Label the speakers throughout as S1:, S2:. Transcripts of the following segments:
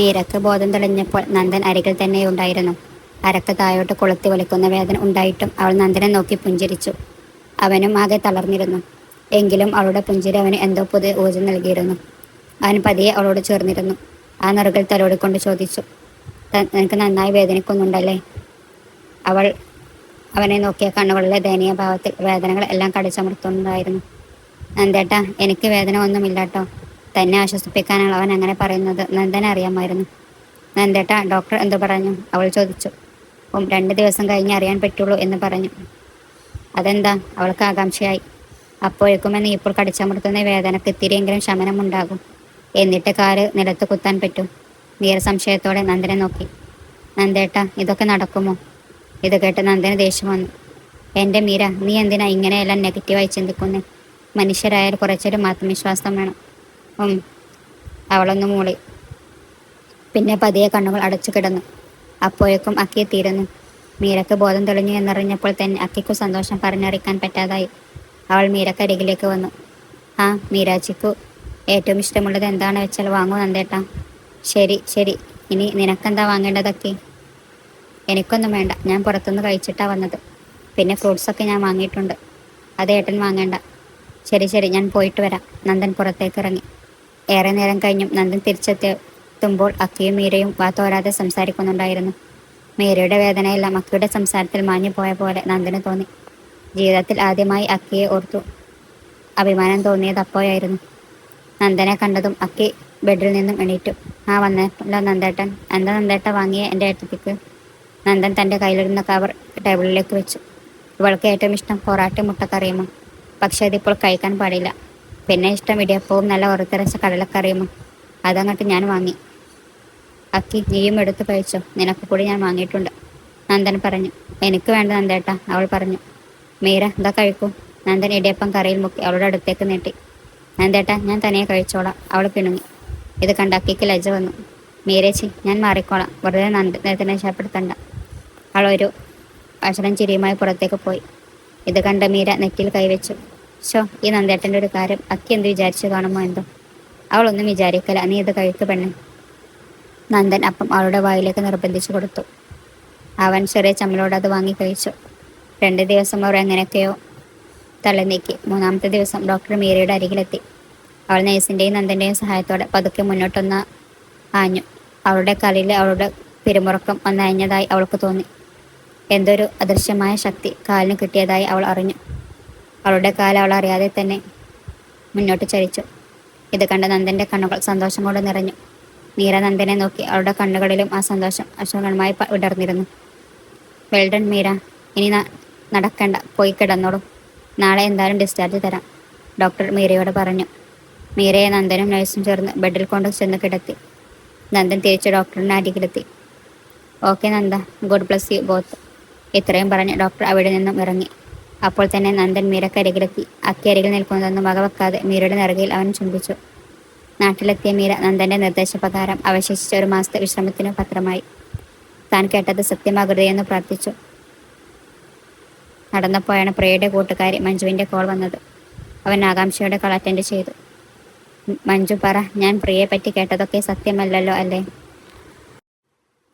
S1: മീരക്ക് ബോധം തെളിഞ്ഞപ്പോൾ നന്ദൻ അരികിൽ തന്നെ ഉണ്ടായിരുന്നു. അരക്ക് താഴോട്ട് കൊളുത്തി വലിക്കുന്ന വേദന ഉണ്ടായിട്ടും അവൾ നന്ദനെ നോക്കി പുഞ്ചിരിച്ചു. അവനും ആകെ തളർന്നിരുന്നു. എങ്കിലും അവളുടെ പുഞ്ചിരി അവന് എന്തോ പുതിയ ഊർജം നൽകിയിരുന്നു. അവൻ പതിയെ അവളോട് ചേർന്നിരുന്നു. ആ നെറുകൾ തലോടിക്കൊണ്ട് ചോദിച്ചു നിനക്ക് നന്നായി വേദനിക്കുന്നുണ്ടല്ലേ? അവൾ അവനെ നോക്കിയ കണ്ണുകളിലെ ദയനീയ ഭാവത്തിൽ വേദനകൾ എല്ലാം കടിച്ചമർത്തുന്നുണ്ടായിരുന്നു. നന്ദേട്ടാ എനിക്ക് വേദന ഒന്നുമില്ലാട്ടോ. തന്നെ ആശ്വസിപ്പിക്കാനാണ് അവൻ അങ്ങനെ പറയുന്നത്. നന്ദന അറിയാമായിരുന്നു. നന്ദേട്ട ഡോക്ടർ എന്തു പറഞ്ഞു. അവൾ ചോദിച്ചു. ഓം രണ്ട് ദിവസം കഴിഞ്ഞ് അറിയാൻ പറ്റുള്ളൂ എന്ന് പറഞ്ഞു. അതെന്താ? അവൾക്ക് ആകാംക്ഷയായി. അപ്പോഴേക്കുമെന്ന് ഇപ്പോൾ കടിച്ചമർത്തുന്ന വേദനക്ക് ഇത്തിരിയെങ്കിലും ശമനമുണ്ടാകും. എന്നിട്ട് കാൽ നിലത്ത് കുത്താൻ പറ്റും. നീര സംശയത്തോടെ നന്ദനെ നോക്കി. നന്ദേട്ട ഇതൊക്കെ നടക്കുമോ? ഇത് കേട്ട് നന്ദന് ദേഷ്യം വന്നു. എന്റെ മീര നീ എന്തിനാ ഇങ്ങനെയെല്ലാം നെഗറ്റീവായി ചിന്തിക്കുന്നേ? മനുഷ്യരായാൽ കുറച്ചൊരു ആത്മവിശ്വാസം വേണം. അവളൊന്ന് മൂളി. പിന്നെ പതിയെ കണ്ണുകൾ അടച്ചു കിടന്നു. അപ്പോഴേക്കും അക്കിയെ തീരുന്നു. മീരക്ക് ബോധം തെളിഞ്ഞു എന്നറിഞ്ഞപ്പോൾ തന്നെ അക്കിക്കു സന്തോഷം പറഞ്ഞറിയിക്കാൻ പറ്റാതായി. അവൾ മീരക്കരികിലേക്ക് വന്നു. ആ മീരാച്ചിക്കു ഏറ്റവും ഇഷ്ടമുള്ളത് എന്താണ് വെച്ചാൽ വാങ്ങൂ നന്ദേട്ടാ. ശരി ശരി. ഇനി നിനക്കെന്താ വാങ്ങേണ്ടതൊക്കെ എനിക്കൊന്നും വേണ്ട. ഞാൻ പുറത്തുനിന്ന് കഴിച്ചിട്ടാ വന്നത്. പിന്നെ ഫ്രൂട്ട്സൊക്കെ ഞാൻ വാങ്ങിയിട്ടുണ്ട്. അത് ഏട്ടൻ വാങ്ങേണ്ട. ശരി ശരി. ഞാൻ പോയിട്ട് വരാം. നന്ദൻ പുറത്തേക്ക് ഇറങ്ങി. ഏറെ നേരം കഴിഞ്ഞും നന്ദൻ തിരിച്ചെത്തുമ്പോൾ അക്കയും മീരയും വാ തോരാതെ സംസാരിക്കുന്നുണ്ടായിരുന്നു. മീരയുടെ വേദനയെല്ലാം അക്കയുടെ സംസാരത്തിൽ മാഞ്ഞു പോയ പോലെ നന്ദന് തോന്നി. ജീവിതത്തിൽ ആദ്യമായി അക്കയെ ഓർത്തു. അഭിമാനം തോന്നിയത് അപ്പോയായിരുന്നു നന്ദനെ കണ്ടതും അക്കി ബെഡിൽ നിന്നും എണീറ്റു. ആ വന്നല്ലോ നന്ദേട്ടൻ. എന്താ നന്ദേട്ട വാങ്ങിയ എന്റെ ഏട്ടത്തിക്ക് നന്ദൻ തന്റെ കയ്യിലിരുന്ന കവർ ടേബിളിലേക്ക് വെച്ചു. ഇവൾക്ക് ഏറ്റവും ഇഷ്ടം പൊറാട്ടി മുട്ടക്കറിയുമോ പക്ഷേ അതിപ്പോൾ കഴിക്കാൻ പാടില്ല. പിന്നെ ഇഷ്ടം ഇടിയപ്പവും നല്ല ഉറത്തിറച്ച കടലക്കറിയുമോ. അതങ്ങോട്ട് ഞാൻ വാങ്ങി. അക്കി നീയും എടുത്തു കഴിച്ചോ. നിനക്ക് കൂടി ഞാൻ വാങ്ങിയിട്ടുണ്ട്. നന്ദൻ പറഞ്ഞു. എനിക്ക് വേണ്ട നന്ദേട്ട അവൾ പറഞ്ഞു. മീര എന്താ കഴിക്കൂ. നന്ദൻ ഇടിയപ്പം കറിയിൽ മുക്കി അവളുടെ അടുത്തേക്ക് നീട്ടി. നന്ദേട്ട ഞാൻ തനിയെ കഴിച്ചോളാം. അവൾ പിണുങ്ങി. ഇത് കണ്ട അക്കിക്ക് ലജ്ജ വന്നു. മീരേച്ചി ഞാൻ മാറിക്കോളാം. വെറുതെ നന്ദനത്തിനെ രക്ഷപ്പെടുത്തണ്ട അവളൊരു അക്ഷരം ചിരിയുമായി പുറത്തേക്ക് പോയി. ഇത് കണ്ട മീര നെറ്റിയിൽ കൈവച്ചു. ഷോ ഈ നന്ദേട്ടന്റെ ഒരു കാര്യം അക്കി എന്ത് വിചാരിച്ചു കാണുമോ എന്തോ? അവളൊന്നും വിചാരിക്കല. നീ ഇത് കഴിക്കു പെണ്ണ്. നന്ദൻ അപ്പം അവളുടെ വായിലേക്ക് നിർബന്ധിച്ചു കൊടുത്തു. അവൻ ചെറിയ ചമ്മലോട് അത് വാങ്ങി കഴിച്ചു. രണ്ട് ദിവസം അവർ എങ്ങനെയൊക്കെയോ തള്ളി നീക്കി. മൂന്നാമത്തെ ദിവസം ഡോക്ടർ മീരയുടെ അരികിലെത്തി. അവൾ നേഴ്സിന്റെയും നന്ദന്റെയും സഹായത്തോടെ പതുക്കെ മുന്നോട്ടൊന്ന് ആഞ്ഞു. അവളുടെ കലയിൽ അവളുടെ പിരിമുറക്കം ഒന്നയഞ്ഞതായി അവൾക്ക് തോന്നി. എന്തൊരു അദൃശ്യമായ ശക്തി. കാലിന് കിട്ടിയതായി അവൾ അറിഞ്ഞു. അവളുടെ കാല അവൾ അറിയാതെ തന്നെ മുന്നോട്ട് ചരിച്ചു. ഇത് കണ്ട നന്ദന്റെ കണ്ണുകൾ സന്തോഷം കൊണ്ട് നിറഞ്ഞു. മീര നന്ദനെ നോക്കി അവളുടെ കണ്ണുകളിലും ആ സന്തോഷം അശ്വകരമായി വിടർന്നിരുന്നു. വെൽഡൺ മീര ഇനി നടക്കണ്ട. പോയി കിടന്നോളൂ. നാളെ എന്തായാലും ഡിസ്ചാർജ് തരാം ഡോക്ടർ മീരയോട് പറഞ്ഞു. മീരയെ നന്ദനും നഴ്സും ചേർന്ന് ബെഡിൽ കൊണ്ട് ചെന്ന് കിടത്തി. നന്ദൻ തിരിച്ച് ഡോക്ടറിനെ അരികിലെത്തി. Okay Nanda good bless you both ഇത്രയും പറഞ്ഞ് ഡോക്ടർ അവിടെ നിന്നും ഇറങ്ങി. അപ്പോൾ തന്നെ നന്ദൻ മീരക്കരികിലെത്തി അരികിൽ നിൽക്കുന്നതൊന്നും വകവെക്കാതെ മീരയുടെ നിറകിൽ അവൻ ചുംബിച്ചു. നാട്ടിലെത്തിയ മീര നന്ദന്റെ നിർദ്ദേശപ്രകാരം അവശേഷിച്ച ഒരു മാസത്തെ വിശ്രമത്തിന് പത്രമായി. താൻ കേട്ടത് സത്യമാകരുതെന്ന് പ്രാർത്ഥിച്ചു. നടന്നപ്പോഴാണ് പ്രിയയുടെ കൂട്ടുകാരി മഞ്ജുവിന്റെ കോൾ വന്നത്. അവൻ ആകാംക്ഷയുടെ കോൾ അറ്റൻഡ് ചെയ്തു. മഞ്ജു പറ ഞാൻ പ്രിയയെ പറ്റി കേട്ടതൊക്കെ സത്യമല്ലല്ലോ അല്ലേ?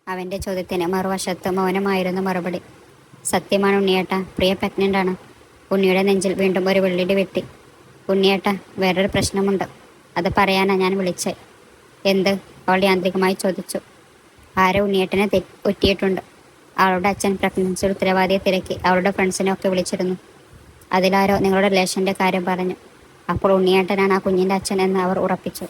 S1: അവന്റെ ചോദ്യത്തിന് മറുവശത്ത് മൗനമായിരുന്നു മറുപടി. സത്യമാണ് ഉണ്ണിയേട്ട. പ്രിയ പ്രഗ്നന്റാണ് ഉണ്ണിയുടെ നെഞ്ചിൽ വീണ്ടും ഒരു വെള്ളിടി വെട്ടി. ഉണ്ണിയേട്ട വേറൊരു പ്രശ്നമുണ്ട്. അത് പറയാനാ ഞാൻ വിളിച്ചേ. എന്ത്? അവൾ യാന്ത്രികമായി ചോദിച്ചു. ആരോ ഉണ്ണിയേട്ടനെ ഒറ്റിയിട്ടുണ്ട്. അവളുടെ അച്ഛൻ പ്രഗ്നൻസി ഉത്തരവാദിയെ തിരക്കി അവളുടെ ഫ്രണ്ട്സിനെ ഒക്കെ വിളിച്ചിരുന്നു. അതിലാരോ നിങ്ങളുടെ റിലേഷന്റെ കാര്യം പറഞ്ഞു. അപ്പോൾ ഉണ്ണിയേട്ടനാണ് ആ കുഞ്ഞിന്റെ അച്ഛൻ എന്ന് അവർ ഉറപ്പിച്ചു.